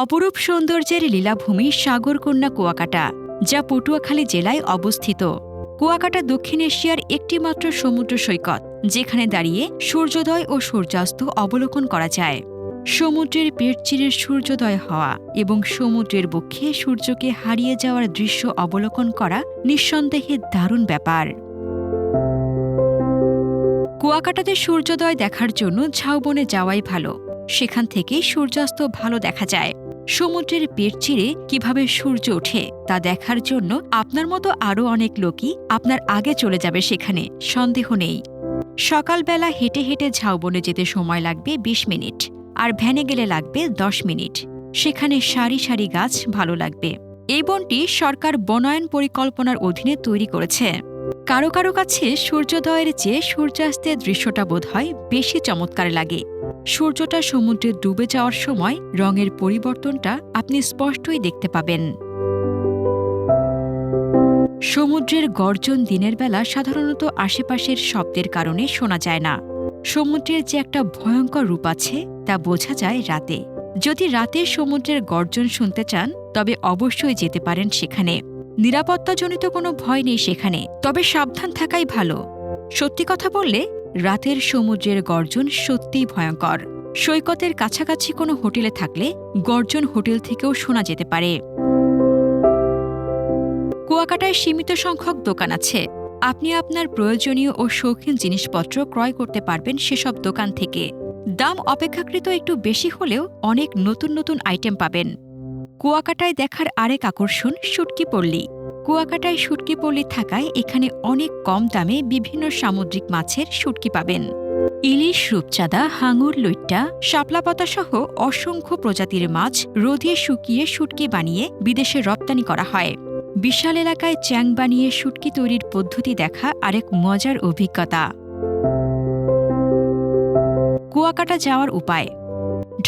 অপরূপ সৌন্দর্যের লীলাভূমি সাগরকন্যা কুয়াকাটা, যা পটুয়াখালী জেলায় অবস্থিত। কুয়াকাটা দক্ষিণ এশিয়ার একটিমাত্র সমুদ্র সৈকত, যেখানে দাঁড়িয়ে সূর্যোদয় ও সূর্যাস্ত অবলোকন করা যায়। সমুদ্রের পেট চিরে সূর্যোদয় হওয়া এবং সমুদ্রের বক্ষে সূর্যকে হারিয়ে যাওয়ার দৃশ্য অবলোকন করা নিঃসন্দেহে দারুণ ব্যাপার। কুয়াকাটাতে সূর্যোদয় দেখার জন্য ঝাউবনে যাওয়াই ভালো। সেখান থেকে সূর্যাস্ত ভালো দেখা যায়। সমুদ্রের পেট চিরে কীভাবে সূর্য ওঠে তা দেখার জন্য আপনার মতো আরও অনেক লোকই আপনার আগে চলে যাবে সেখানে, সন্দেহ নেই। সকালবেলা হেঁটে হেঁটে ঝাউবনে যেতে সময় লাগবে ২০ মিনিট, আর ভ্যানে গেলে লাগবে ১০ মিনিট। সেখানে সারি সারি গাছ ভালো লাগবে। এই বনটি সরকার বনায়ন পরিকল্পনার অধীনে তৈরি করেছে। কারও কারও কাছে সূর্যোদয়ের চেয়ে সূর্যাস্তের দৃশ্যটা বোধ হয় বেশি চমৎকার লাগে। সূর্যটা সমুদ্রে ডুবে যাওয়ার সময় রঙের পরিবর্তনটা আপনি স্পষ্টই দেখতে পাবেন। সমুদ্রের গর্জন দিনের বেলা সাধারণত আশেপাশের শব্দের কারণে শোনা যায় না। সমুদ্রের যে একটা ভয়ঙ্কর রূপ আছে তা বোঝা যায় রাতে। যদি রাতে সমুদ্রের গর্জন শুনতে চান, তবে অবশ্যই যেতে পারেন সেখানে। নিরাপত্তাজনিত কোনো ভয় নেই সেখানে, তবে সাবধান থাকাই ভালো। সত্যি কথা বললে, রাতের সমুদ্রের গর্জন সত্যিই ভয়ঙ্কর। সৈকতের কাছাকাছি কোনো হোটেলে থাকলে গর্জন হোটেল থেকেও শোনা যেতে পারে। কুয়াকাটায় সীমিত সংখ্যক দোকান আছে। আপনি আপনার প্রয়োজনীয় ও শৌখিন জিনিসপত্র ক্রয় করতে পারবেন সেসব দোকান থেকে। দাম অপেক্ষাকৃত একটু বেশি হলেও অনেক নতুন নতুন আইটেম পাবেন। কুয়াকাটায় দেখার আরেক আকর্ষণ শুটকি পল্লী। কুয়াকাটায় শুটকি পল্লী থাকায় এখানে অনেক কম দামে বিভিন্ন সামুদ্রিক মাছের শুটকি পাবেন। ইলিশ, রূপচাঁদা, হাঙুর, লইট্টা শাপলাপাতা সহ অসংখ্য প্রজাতির মাছ রোদে শুকিয়ে শুটকি বানিয়ে বিদেশে রপ্তানি করা হয়। বিশাল এলাকায় চ্যাং বানিয়ে শুটকি তৈরির পদ্ধতি দেখা আরেক মজার অভিজ্ঞতা। কুয়াকাটা যাওয়ার উপায়।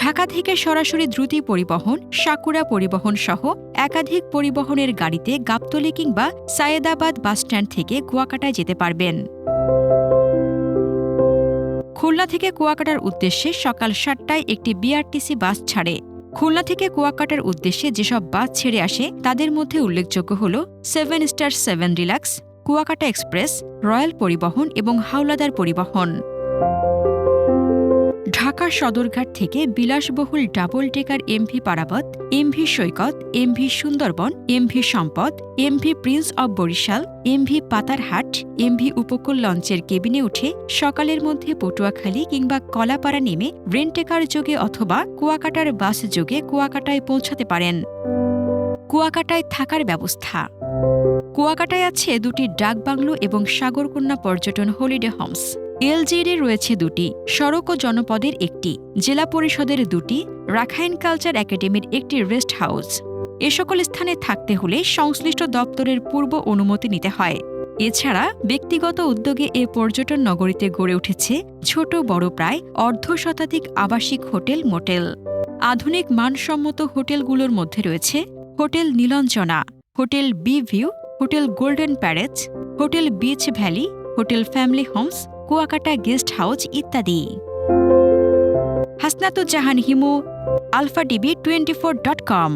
ঢাকা থেকে সরাসরি দ্রুতি পরিবহন, সাকুরা পরিবহন সহ একাধিক পরিবহনের গাড়িতে গাবতলি কিংবা সায়েদাবাদ বাসস্ট্যান্ড থেকে কুয়াকাটায় যেতে পারবেন। খুলনা থেকে কুয়াকাটার উদ্দেশ্যে সকাল সাতটায় একটি বিআরটিসি বাস ছাড়ে। খুলনা থেকে কুয়াকাটার উদ্দেশ্যে যেসব বাস ছেড়ে আসে, তাদের মধ্যে উল্লেখযোগ্য হল seven star seven relax Kuakata express, royal পরিবহন এবং হাওলাদার পরিবহন। ঢাকা সদরঘাট থেকে বিলাসবহুল double decker MV Parabat MV Saikat, MV Sundarban, MV Sampad, MV prince of Barishal, MV Patarhat, MV Upakul লঞ্চের কেবিনে উঠে সকালের মধ্যে পটুয়াখালী কিংবা কলাপাড়া নেমে রেন্টেকার যোগে অথবা কুয়াকাটার বাস যোগে কুয়াকাটায় পৌঁছাতে পারেন। কুয়াকাটায় থাকার ব্যবস্থা। কুয়াকাটায় আছে দুটি ডাকবাংলো এবং সাগরকন্যা পর্যটন হলিডে হোমস। এলজেডে রয়েছে দুটি, সড়ক ও জনপদের একটি, জেলা পরিষদের দুটি, রাখাইন কালচার একাডেমির একটি রেস্ট হাউস। এ সকল স্থানে থাকতে হলে সংশ্লিষ্ট দপ্তরের পূর্ব অনুমতি নিতে হয়। এছাড়া ব্যক্তিগত উদ্যোগে এ পর্যটন নগরীতে গড়ে উঠেছে ছোট, বড় প্রায় অর্ধ শতাধিক আবাসিক হোটেল মোটেল। আধুনিক মানসম্মত হোটেলগুলোর মধ্যে রয়েছে hotel Nilanjana, hotel B view, hotel golden Pérez hotel beach valley, hotel family homes Kuakata guest house ইত্যাদি। Hasnatujjahan Himu alpha DB twenty four dot com.